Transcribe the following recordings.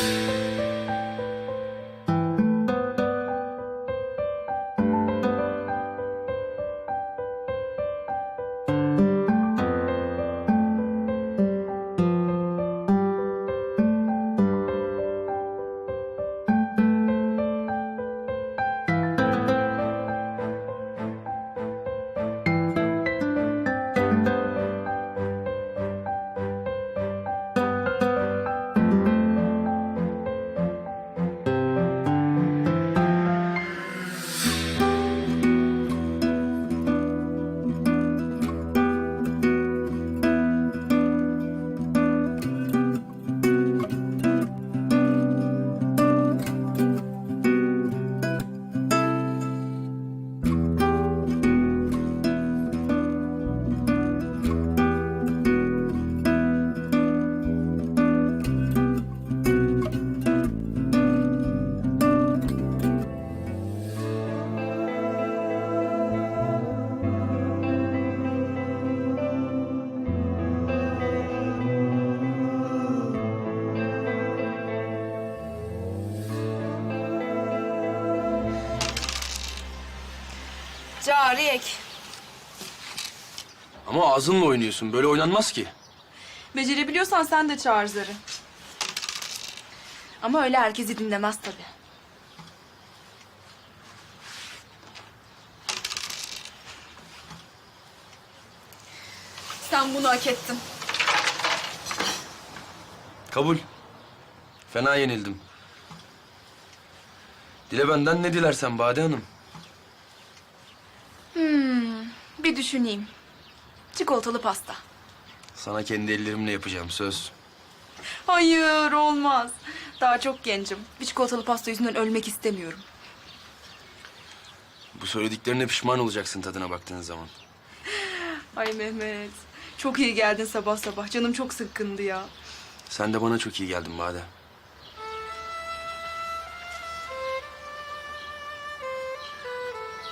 you Cariyek. Ama ağzınla oynuyorsun. Böyle oynanmaz ki. Becerebiliyorsan sen de çağır zarı. Ama öyle herkesi dinlemez tabii. Sen bunu hak ettin. Kabul. Fena yenildim. Dile benden ne dilersen Bade Hanım. Bir düşüneyim. Çikolatalı pasta. Sana kendi ellerimle yapacağım söz. Hayır olmaz. Daha çok gencim. Bir çikolatalı pasta yüzünden ölmek istemiyorum. Bu söylediklerine pişman olacaksın tadına baktığın zaman. Ay Mehmet. Çok iyi geldin sabah sabah. Canım çok sıkkındı ya. Sen de bana çok iyi geldin Bade.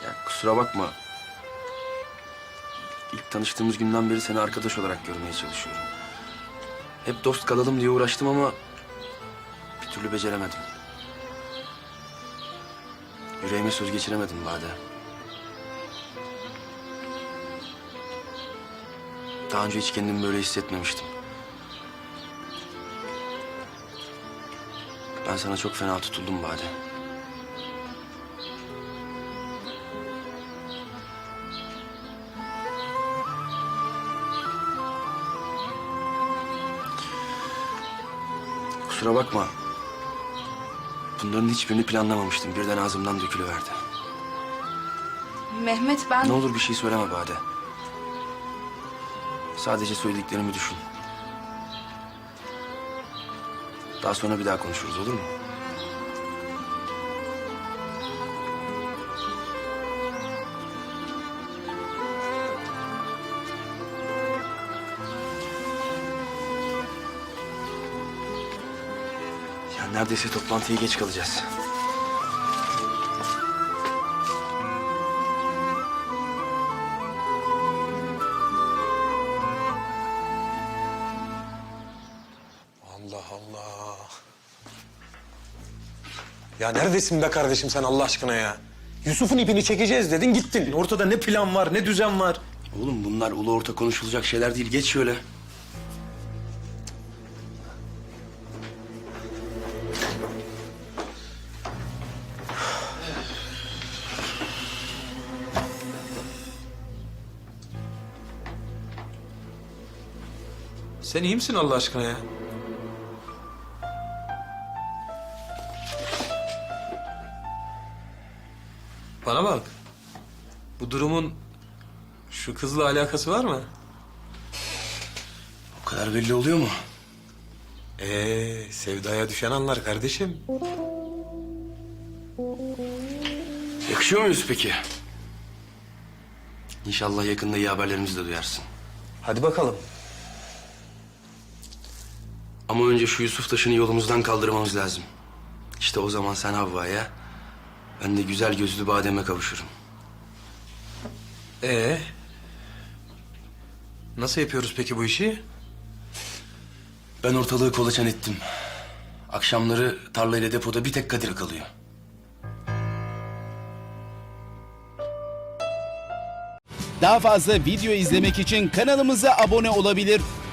Ya kusura bakma. İlk tanıştığımız günden beri seni arkadaş olarak görmeye çalışıyorum. Hep dost kalalım diye uğraştım ama bir türlü beceremedim. Yüreğime söz geçiremedim Bade. Daha önce hiç kendimi böyle hissetmemiştim. Ben sana çok fena tutuldum Bade. Kusura bakma. Bunların hiçbirini planlamamıştım. Birden ağzımdan dökülüverdi. Mehmet ben... Ne olur bir şey söyleme Bade. Sadece söylediklerimi düşün. Daha sonra bir daha konuşuruz olur mu? Ya neredeyse toplantıya geç kalacağız. Allah Allah. Ya neredesin be kardeşim sen Allah aşkına ya? Yusuf'un ipini çekeceğiz dedin gittin. Ortada ne plan var ne düzen var. Oğlum bunlar ulu orta konuşulacak şeyler değil. Geç şöyle. Sen iyi misin Allah aşkına ya? Bana bak. Bu durumun şu kızla alakası var mı? O kadar belli oluyor mu? Ee, sevdaya düşen anlar kardeşim. Yakışıyor muyuz peki? İnşallah yakında iyi haberlerimizi de duyarsın. Hadi bakalım. Ama önce şu Yusuf taşını yolumuzdan kaldırmamız lazım. İşte o zaman sen Havva'ya, ben de güzel gözlü bademe kavuşurum. Ee, nasıl yapıyoruz peki bu işi? Ben ortalığı kolaçan ettim. Akşamları tarlayla depoda bir tek Kadir kalıyor. Daha fazla video izlemek için kanalımıza abone olabilir.